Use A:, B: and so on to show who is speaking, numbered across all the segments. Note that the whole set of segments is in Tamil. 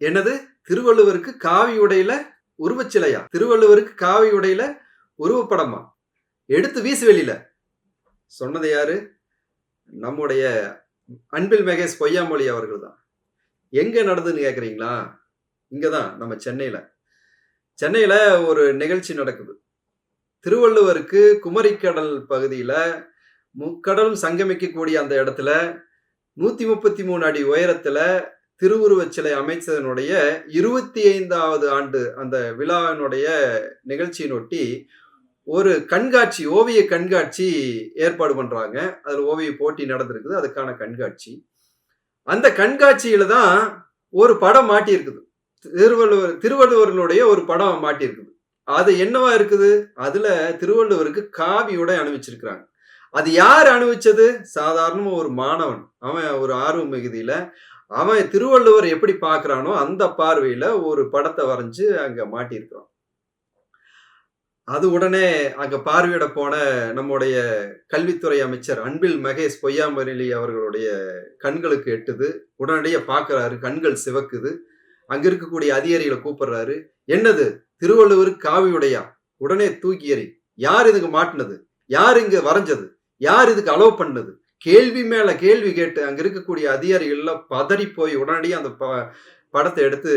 A: என்னது? திருவள்ளுவருக்கு காவி உடையில உருவச்சிலையா? திருவள்ளுவருக்கு காவி உடையில உருவப்படமா? எடுத்து வீசு வெளியில. சொன்னது யாரு? நம்முடைய அன்பில் மகேஷ் பொய்யாமொழி அவர்கள் தான். எங்க நடந்ததுன்னு கேக்குறீங்களா? இங்கதான் நம்ம சென்னையில. சென்னையில ஒரு நிகழ்ச்சி நடக்குது. திருவள்ளுவருக்கு குமரிக்கடல் பகுதியில முக்கடலும் சங்கமிக்கக்கூடிய அந்த இடத்துல நூத்தி முப்பத்தி மூணு அடி உயரத்துல திருவுருவச் சிலை அமைச்சதனுடைய இருபத்தி ஐந்தாவது ஆண்டு அந்த விழாவினுடைய நிகழ்ச்சியினொட்டி ஒரு கண்காட்சி ஓவிய கண்காட்சி ஏற்பாடு பண்ணுறாங்க அதில் ஓவிய போட்டி நடந்திருக்குது. அதுக்கான கண்காட்சி. அந்த கண்காட்சியில் தான் ஒரு படம் மாட்டியிருக்குது. திருவள்ளுவர் திருவள்ளுவர்களுடைய ஒரு படம் மாட்டியிருக்குது. அது என்னவா இருக்குது? அதில் திருவள்ளுவருக்கு காவி உடை அணிவிச்சிருக்கிறாங்க. அது யார் அனுபவிச்சது? சாதாரண ஒரு மாணவன். அவன் ஒரு ஆர்வ மிகுதியில அவன் திருவள்ளுவர் எப்படி பார்க்குறானோ அந்த பார்வையில ஒரு படத்தை வரைஞ்சு அங்க மாட்டியிருக்கிறான். அது உடனே அங்க பார்வையிட போன நம்முடைய கல்வித்துறை அமைச்சர் அன்பில் மகேஷ் பொய்யாமரளி அவர்களுடைய கண்களுக்கு எட்டுது. உடனடியே பார்க்கறாரு கண்கள் சிவக்குது. அங்க இருக்கக்கூடிய அதிகாரிகளை கூப்பிடுறாரு. என்னது? திருவள்ளுவர் காவியுடையா? உடனே தூக்கி எறி யார் இதுக்கு மாட்டினது? யார் இங்க வரைஞ்சது? யார் இதுக்கு அலோவ் பண்ணது? கேள்வி மேல கேள்வி கேட்டு அங்க இருக்கக்கூடிய அதிகாரிகள் எல்லாம் பதறி போய் உடனடியே அந்த ப- படத்தை எடுத்து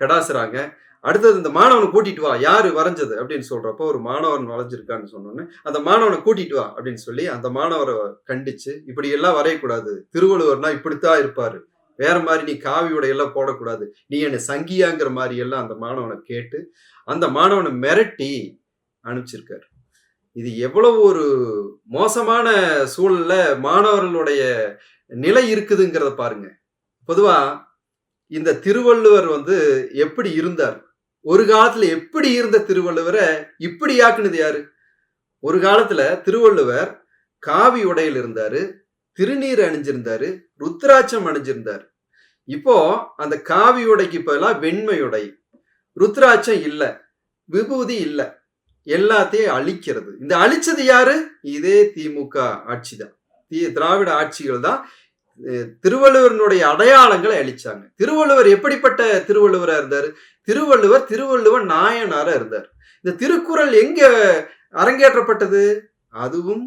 A: கடாசுறாங்க. அடுத்தது இந்த மாணவனை கூட்டிட்டு வா யாரு வரைஞ்சது அப்படின்னு சொல்றப்போ ஒரு மாணவன் வரைஞ்சிருக்கான்னு சொன்னோன்னே அந்த மாணவனை கூட்டிட்டு வா அப்படின்னு சொல்லி அந்த மாணவரை கண்டிச்சு இப்படி எல்லாம் வரையக்கூடாது. திருவள்ளுவர்னா இப்படித்தான் இருப்பாரு. வேற மாதிரி நீ காவி உடையெல்லாம் போடக்கூடாது. நீ என்ன சங்கியாங்கிற மாதிரி எல்லாம் அந்த மாணவனை கேட்டு அந்த மாணவனை மிரட்டி அனுப்பிச்சிருக்காரு. இது எவ்வளவு ஒரு மோசமான சூழல்ல மாணவர்களுடைய நிலை இருக்குதுங்கிறத பாருங்க. பொதுவா இந்த திருவள்ளுவர் வந்து எப்படி இருந்தார்? ஒரு காலத்துல எப்படி இருந்த திருவள்ளுவரை இப்படி ஆக்குனது யாரு? ஒரு காலத்துல திருவள்ளுவர் காவி உடையில் இருந்தாரு திருநீர் அணிஞ்சிருந்தாரு ருத்ராட்சம் அணிஞ்சிருந்தாரு. இப்போ அந்த காவி உடைக்கு பதிலாக வெண்மை உடை ருத்ராட்சம் இல்லை விபூதி இல்லை. எல்லாத்தையும் அழிக்கிறது. இந்த அழிச்சது யாரு? இதே திமுக ஆட்சி தான் திராவிட ஆட்சிகள் தான் திருவள்ளுவரனுடைய திருவள்ளுவரினுடைய அடையாளங்களை அழிச்சாங்க. திருவள்ளுவர் எப்படிப்பட்ட திருவள்ளுவரா இருந்தார்? திருவள்ளுவர் திருவள்ளுவர் நாயனாரா இருந்தார். இந்த திருக்குறள் எங்க அரங்கேற்றப்பட்டது? அதுவும்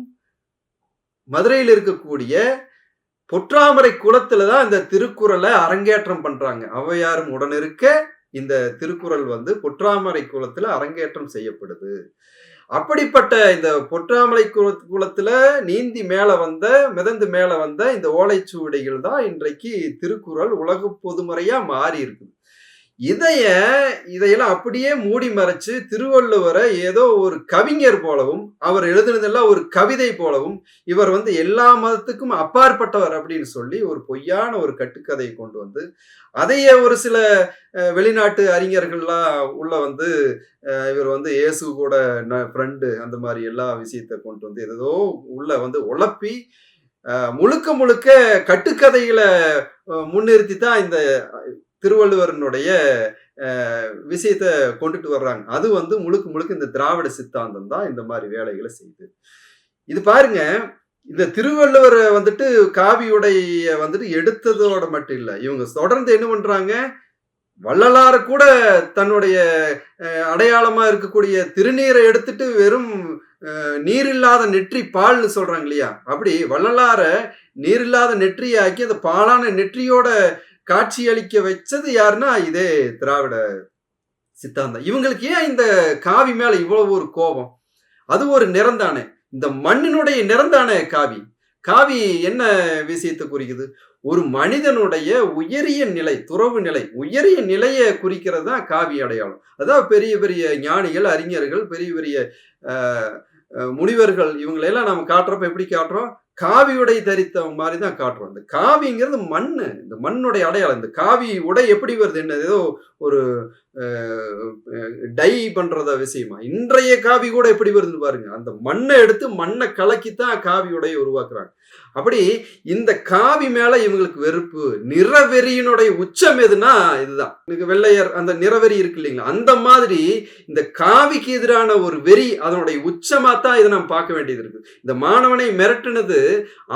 A: மதுரையில் இருக்கக்கூடிய பொற்றாமரை குளத்துல தான் இந்த திருக்குறளை அரங்கேற்றம் பண்றாங்க. ஔவையாரும் உடனிருக்க இந்த திருக்குறள் வந்து பொற்றாமரை குளத்துல அரங்கேற்றம் செய்யப்படுது. அப்படிப்பட்ட இந்த பொற்றாமலை குல- குளத்துல நீந்தி மேல வந்த மிதந்து மேல வந்த இந்த ஓலைச்சுவடிகள் தான் இன்றைக்கு திருக்குறள் உலக பொதுமறையா மாறி இருக்குது. இதைய இதையெல்லாம் அப்படியே மூடி மறைச்சு திருவள்ளுவரை ஏதோ ஒரு கவிஞர் போலவும் அவர் எழுதுனதெல்லாம் ஒரு கவிதை போலவும் இவர் வந்து எல்லா மதத்துக்கும் அப்பாற்பட்டவர் அப்படின்னு சொல்லி ஒரு பொய்யான ஒரு கட்டுக்கதையை கொண்டு வந்து அதையே ஒரு சில வெளிநாட்டு அறிஞர்கள்லாம் உள்ள வந்து இவர் வந்து இயேசு கூட ஃப்ரெண்டு அந்த மாதிரி எல்லா விஷயத்தை கொண்டு வந்து ஏதோ உள்ள வந்து உழப்பி முழுக்க முழுக்க கட்டுக்கதைகளை முன்னிறுத்தி தான் இந்த திருவள்ளுவரனுடைய விஷயத்த விஷயத்தை கொண்டுட்டு வர்றாங்க. அது வந்து முழுக்க முழுக்க இந்த திராவிட சித்தாந்தம் தான் இந்த மாதிரி வேலைகளை செய்யுது இது பாருங்க இந்த திருவள்ளுவரை வந்துட்டு காவியுடைய வந்துட்டு எடுத்ததோட மட்டும் இல்லை இவங்க தொடர்ந்து என்ன பண்றாங்க? வள்ளலார கூட தன்னுடைய அடையாளமா இருக்கக்கூடிய திருநீரை எடுத்துட்டு வெறும் நீர் நீரில்லாத நெற்றி பால்னு சொல்றாங்க இல்லையா? அப்படி வள்ளலார நீரில்லாத நெற்றியாக்கி அந்த பாலான நெற்றியோட காட்சியளிக்க வச்சது யாருன்னா இதே திராவிட சித்தாந்தம். இவங்களுக்கு ஏன் இந்த காவி மேல இவ்வளவு ஒரு கோபம்? அது ஒரு நிறந்தானே. இந்த மண்ணினுடைய நிறந்தானே காவி. காவி என்ன விஷயத்தை குறிக்குது? ஒரு மனிதனுடைய உயரிய நிலை துறவு நிலை உயரிய நிலையை குறிக்கிறது தான் காவி அடையாளம். அதான் பெரிய பெரிய ஞானிகள் அறிஞர்கள் பெரிய பெரிய முனிவர்கள் இவங்களெல்லாம் நம்ம காட்டுறப்ப எப்படி காட்டுறோம்? காவி உடை தரித்த மாதிரி தான் காட்டுறோம் இந்த காவிங்கிறது மண்ணு. இந்த மண்ணுடைய அடையாளம். இந்த காவி உடை எப்படி வருது என்ன ஏதோ ஒரு டை பண்றத விஷயமா? இன்றைய காவி கூட எப்படி வருதுன்னு பாருங்க. அந்த மண்ணை எடுத்து மண்ணை கலக்கி தான் காவி உடையை உருவாக்குறாங்க. அப்படி இந்த காவி மேல இவங்களுக்கு வெறுப்பு. நிறவெறியினுடைய உச்சம் எதுனா இதுதான். எனக்கு வெள்ளையர் அந்த நிறவெறி இருக்கு இல்லைங்களா? அந்த மாதிரி இந்த காவிக்கு எதிரான ஒரு வெறி அதனுடைய உச்சமா தான் இதை நாம் பார்க்க வேண்டியது இருக்கு இந்த மாணவனை மிரட்டினது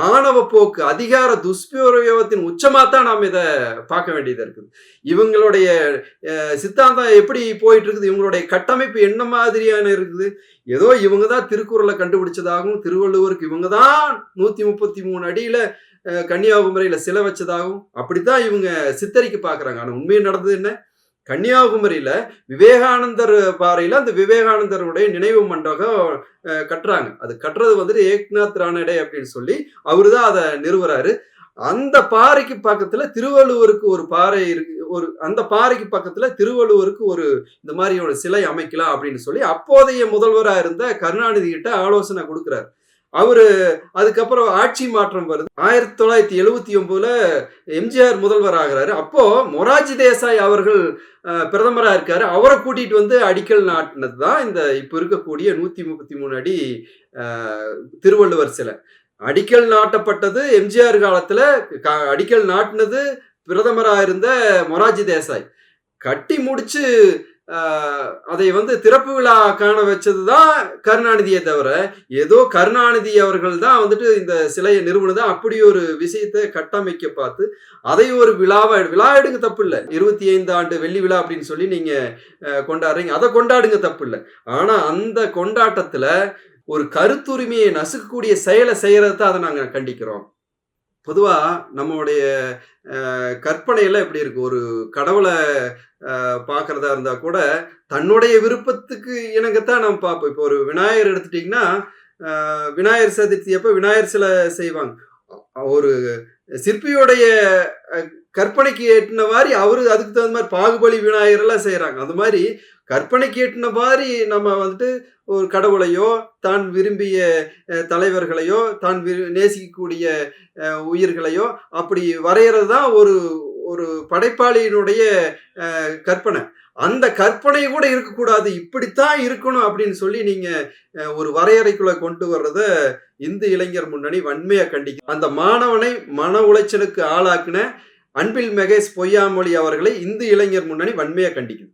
A: ஆணவ போக்கு அதிகார துஷ்பிரயோகத்தின் உச்சமாக தான் நாம் இதை பார்க்க வேண்டியதாக இருக்குது. இவங்களுடைய சித்தாந்தம் எப்படி போயிட்டு இருக்குது இவங்களுடைய கட்டமைப்பு என்ன மாதிரியான இருக்குது? ஏதோ இவங்க தான் திருக்குறளை கண்டுபிடிச்சதாகவும் திருவள்ளுவருக்கு இவங்க தான் நூற்றி முப்பத்தி மூணு அடியில் கன்னியாகுமரியில் கன்னியாகுமரியில சிலை வச்சதாகவும் அப்படித்தான் இவங்க சித்தரிக்க பார்க்குறாங்க. ஆனால் உண்மையை நடந்தது என்ன? கன்னியாகுமரியில விவேகானந்தர் பாறையில அந்த விவேகானந்தருடைய நினைவு மண்டபம் அஹ், கட்டுறாங்க. அது கட்டுறது வந்துட்டு ஏக்நாத் ராணடே அப்படின்னு சொல்லி அவரு தான் அதை நிறுவுறாரு. அந்த பாறைக்கு பக்கத்துல திருவள்ளுவருக்கு ஒரு பாறை இருக்கு ஒரு அந்த பாறைக்கு பக்கத்துல திருவள்ளுவருக்கு ஒரு இந்த மாதிரி ஒரு சிலை அமைக்கலாம் அப்படின்னு சொல்லி அப்போதைய முதல்வரா இருந்த கருணாநிதி கிட்ட ஆலோசனை கொடுக்குறாரு. அவரு அதுக்கப்புறம் ஆட்சி மாற்றம் வருது. ஆயிரத்தி தொள்ளாயிரத்தி எழுவத்தி ஒன்பதுல எம்ஜிஆர் முதல்வர் ஆகிறாரு. அப்போ மொராஜி தேசாய் அவர்கள் பிரதமராக இருக்கார் இருக்காரு. அவரை கூட்டிட்டு வந்து அடிக்கல் நாட்டினது தான் இந்த இப்போ இருக்கக்கூடிய நூத்தி முப்பத்தி மூணு அடி திருவள்ளுவர் சிலை. அடிக்கல் நாட்டப்பட்டது எம்ஜிஆர் காலத்துல. க- அடிக்கல் நாட்டினது பிரதமராக இருந்த மொராஜி தேசாய். கட்டி முடிச்சு அதை வந்து திறப்பு விழா காண வச்சது தான் கருணாநிதியை தவிர ஏதோ கருணாநிதி அவர்கள் தான் வந்துட்டு இந்த சிலையை நிறுவனது அப்படி ஒரு விஷயத்தை கட்டமைக்க பார்த்து அதை ஒரு விழாவை விழா எடுங்க தப்பு இல்லை இருபத்தி ஐந்து ஆண்டு வெள்ளி விழா அப்படின்னு சொல்லி நீங்க கொண்டாடுறீங்க. அதை கொண்டாடுங்க தப்பு இல்லை ஆனா அந்த கொண்டாட்டத்துல ஒரு கருத்துரிமையை நசுக்கக்கூடிய செயலை செய்யறதை தான் அதை நாங்கள் கண்டிக்கிறோம். பொதுவாக நம்மளுடைய கற்பனையில் எப்படி இருக்கு? ஒரு கடவுளை பார்க்குறதா இருந்தால் கூட தன்னுடைய விருப்பத்துக்கு இணங்கத்தான் நம்ம பார்ப்போம் இப்போ ஒரு விநாயகர் எடுத்துட்டிங்கன்னா விநாயகர் சதுர்த்தி அப்போ விநாயகர் சிலை செய்வாங்க. ஒரு சிற்பியோடைய கற்பனைக்கு ஏற்றின மாதிரி அவரு அதுக்கு தகுந்த மாதிரி பாகுபலி விநாயகரெல்லாம் செய்கிறாங்க அது மாதிரி கற்பனைக்கு ஏற்றின மாதிரி நம்ம வந்துட்டு ஒரு கடவுளையோ தான் விரும்பிய தலைவர்களையோ தான் விரு நேசிக்கக்கூடிய உயிர்களையோ அப்படி வரைகிறது தான் ஒரு ஒரு படைப்பாளியினுடைய அஹ், கற்பனை. அந்த கற்பனை கூட இருக்கக்கூடாது. இப்படித்தான் இருக்கணும் அப்படின்னு சொல்லி நீங்க ஒரு வரையறைக்குள்ள கொண்டு வர்றத இந்து இளைஞர் முன்னணி வன்மையா கண்டிக்கும் அந்த மாணவனை மன உளைச்சலுக்கு ஆளாக்குன அன்பில் மெகேஷ் பொய்யாமொழி அவர்களை இந்து இளைஞர் முன்னணி வன்மையை கண்டிக்கும்.